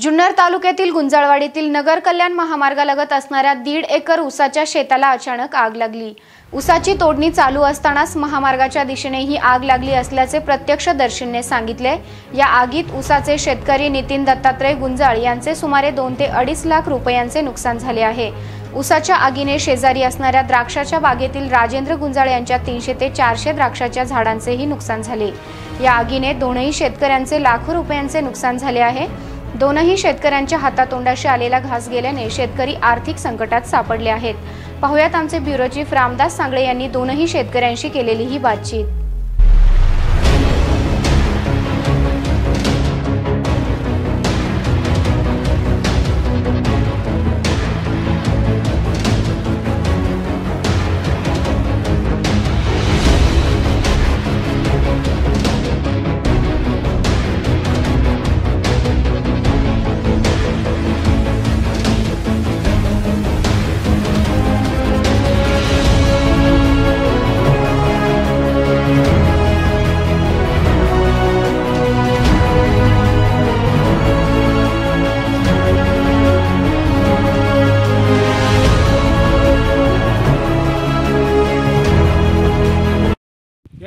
जुन्नर तालुक्यातील गुंजाळवाडीतील नगर कल्याण महामार्गालगत असणाऱ्या दीड एकर ऊसाच्या शेताला अचानक आग लागली. ऊसाची तोडणी चालू असतानाच महामार्गाच्या दिशेने ही आग लागली असल्याचे प्रत्यक्षदर्शींनी सांगितले. या आगीत ऊसाचे शेतकरी नितीन दत्तात्रय गुंजाळ यांचे सुमारे दोन ते अडीच लाख रुपयांचे नुकसान झाले आहे. ऊसाच्या आगीने शेजारी असणाऱ्या द्राक्षाच्या बागेतील राजेंद्र गुंजाळ यांच्या तीनशे ते चारशे द्राक्षाच्या झाडांचेही नुकसान झाले. या आगीने दोनही शेतकऱ्यांचे लाखो रुपयांचे नुकसान झाले आहे. दोनही शेतकऱ्यांच्या हातातोंडाशी आलेला घास गेल्याने शेतकरी आर्थिक संकटात सापडले आहेत. पाहुयात आमचे ब्युरो चीफ रामदास सांगळे यांनी दोनही शेतकऱ्यांशी केलेली ही बातचीत.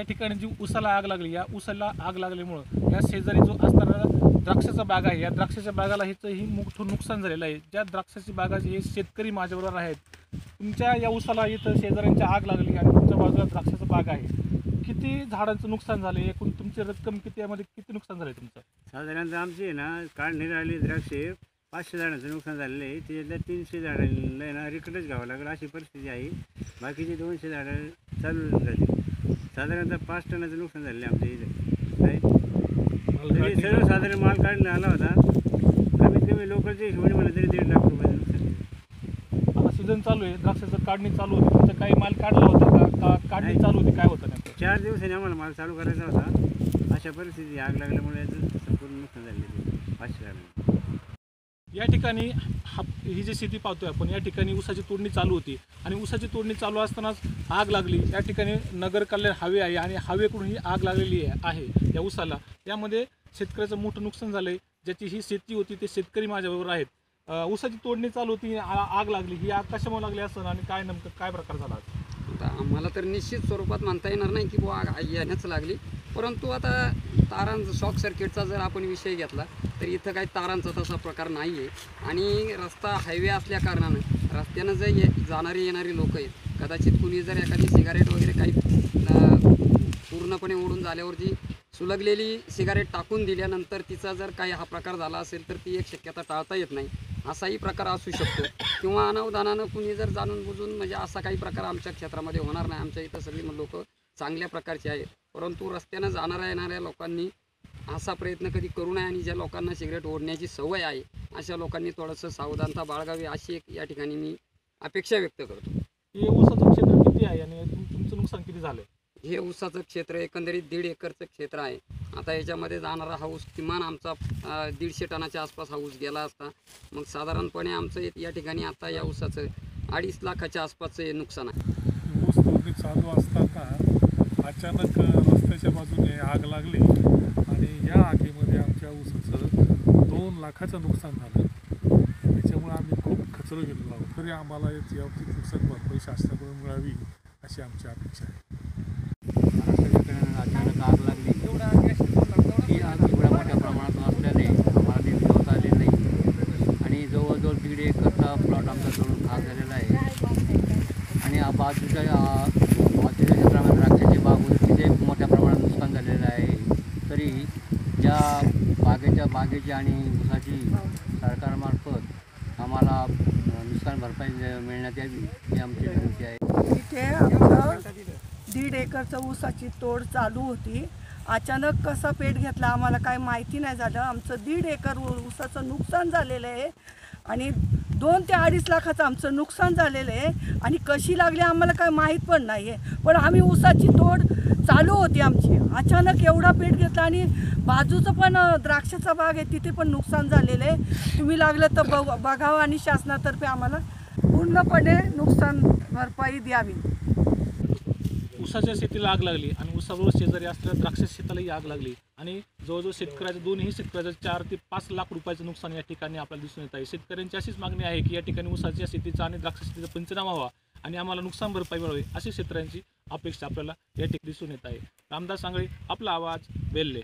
या ठिकाणी जी उसाला आग लागली या उसाला आग लागल्यामुळं या शेजारी जो असणारा द्राक्षाचा बाग आहे या द्राक्षाच्या बागाला ह्याचंही मोठं नुकसान झालेलं आहे. ज्या द्राक्षाची बागाचे हे शेतकरी माझ्याबरोबर आहेत तुमच्या या उसाला इथं शेजाऱ्यांची आग लागली आणि तुमच्या बाजूला द्राक्षाचा बाग आहे. किती झाडांचं नुकसान झालं? एकूण तुमची रक्कम किती यामध्ये किती नुकसान झालं तुमचं? साधारणतः आमची आहे ना काढणी राहिली द्राक्षे पाचशे झाडांचं नुकसान झालेलं आहे. त्याच्यातल्या तीनशे झाडांना आहे ना रिकटच घ्यावं लागलं अशी परिस्थिती आहे. बाकीचे दोनशे झाडं चालू झाली. साधारणतः पाच टनाचं नुकसान झालेलं आमच्या इथे. काय तरी सर्वसाधारण माल काढला आला होता. कमीत कमी लोकलच्या हिशोबाने म्हणा तरी दीड लाख रुपयाचं नुकसान. आता सीझन चालू आहे. द्राक्षाचं काढणी चालू होती. तुमचं काही माल काढला होता का? का काढणी नाही. चालू होती? काय होतं नेमकं? चार दिवसांनी आम्हाला माल चालू करायचा होता. अशा परिस्थिती आग लागल्यामुळे याचं संपूर्ण नुकसान झालेलं आहे. पाचशे झाडांचं या ठिकाणी हा ही जी स्थिती पाहतोय आपण या ठिकाणी ऊसाची तोडणी चालू होती. आणि ऊसाची तोडणी चालू असतानाच आग लागली. या ठिकाणी नगर कल्याण हवे आहे आणि हवेकडून ही आग लागलेली आहे आहे या ऊसाला. यामध्ये शेतकऱ्याचं मोठं नुकसान झालं आहे ज्याची ही शेती होती ते शेतकरी माझ्याबरोबर आहेत. ऊसाची तोडणी चालू होती आ- आग लागली. ही आग कशामुळे लागली असताना आणि काय नेमकं काय प्रकार झाला आता आम्हाला तर निश्चित स्वरूपात मानता येणार नाही की बुवा आग येण्याच लागली. परंतु आता तारांचं शॉक सर्किटचा जर आपण विषय घेतला तर इथं काही तारांचा तसा प्रकार नाही आहे आणि रस्ता हायवे असल्या कारणानं रस्त्यानं जर ये जाणारी येणारी लोक आहेत कदाचित कुणी जर एखादी सिगारेट वगैरे काही पूर्णपणे ओढून झाल्यावरती सुलगलेली सिगारेट टाकून दिल्यानंतर तिचा जर काही हा प्रकार झाला असेल तर ती एक शक्यता टाळता येत नाही. असाही प्रकार असू शकतो. किंवा अनावधानानं कुणी जर जाणून बुजून म्हणजे असा काही प्रकार आमच्या क्षेत्रामध्ये होणार नाही. आमच्या इथं सगळी लोक चांगल्या प्रकारचे आहेत. परंतु रस्त्यानं जाणाऱ्या येणाऱ्या लोकांनी असा प्रयत्न कधी करू नये आणि ज्या लोकांना सिगरेट ओढण्याची सवय आहे अशा लोकांनी थोडंसं सावधानता बाळगावी अशी एक या ठिकाणी मी अपेक्षा व्यक्त करतो. हे ऊसाचं क्षेत्र किती आहे आणि तुम- तुमचं नुकसान किती झालंय? हे ऊसाचं क्षेत्र एकंदरीत दीड एकरचं क्षेत्र आहे. आता याच्यामध्ये जाणारा हा ऊस किमान आमचा दीडशे टनाच्या आसपास हा ऊस गेला असता. मग साधारणपणे आमचं एक- या ठिकाणी आता या ऊसाचं अडीच लाखाच्या आसपासचं हे नुकसान आहे. ऊस चालू असताना अचानक रस्त्याच्या बाजूने आग लागली आणि या आगीमध्ये आमच्या ऊसाचं दोन लाखाचं नुकसान झालं. त्याच्यामुळे आम्ही खूप खचलो गेलेलो आहोत. तरी आम्हाला याची यावरती नुकसान भरपाई शासनाकडून मिळावी अशी आमची अपेक्षा आहे. अचानक आग लागली. ही आग एवढ्या मोठ्या प्रमाणात असल्याने आम्हाला ते आले नाही. आणि जवळजवळ दीड एकरचा प्लॉट आमचा जवळ खाक झालेला आहे. आणि बाजूच्या क्षेत्रामध्ये द्राक्षाची बाग होती तिथे मोठ्या प्रमाणात नुकसान झालेलं तरी ज्या बागेच्या बागेची आणि ऊसाची सरकारमार्फत आम्हाला नुकसान भरपाई मिळण्यात यावी ही आमची विनंती आहे. इथे आमचं दीड एकरचं ऊसाची तोड चालू होती. अचानक कसा पेट घेतला आम्हाला काय माहिती नाही झालं. आमचं दीड एकर ऊसाचं नुकसान झालेलं आहे. आणि दोन ते अडीच लाखाचं आमचं नुकसान झालेलं आहे. आणि कशी लागली आम्हाला काय माहीत पण नाही आहे पण आम्ही ऊसाची तोड चालू होती आमची. अचानक एवढा पेट घेतला आणि बाजूचं पण द्राक्षाचा बाग आहे तिथे पण नुकसान झालेलं आहे. तुम्ही लागलं तर बघ बघावं आणि शासनातर्फे आम्हाला पूर्णपणे नुकसान भरपाई द्यावी ऊसाच्या शेतीला आग लागली आणि ऊसाबरोबर शेजारी असलेल्या द्राक्ष शेतालाही आग लागली. आणि जवळजवळ शेतकऱ्याचं दोनही शेतकऱ्याचं चार ते पाच लाख रुपयाचं नुकसान या ठिकाणी आपल्याला दिसून येत आहे. शेतकऱ्यांची अशीच मागणी आहे की या ठिकाणी ऊसाच्या शेतीचा आणि द्राक्ष शेतीचा पंचनामा व्हावा आणि आम्हाला नुकसान भरपाई मिळावी अशी शेतकऱ्यांची अपेक्षा आपल्याला या ठिकाणी दिसून येत आहे. रामदास सांगळे आपला आवाज वेल्हे.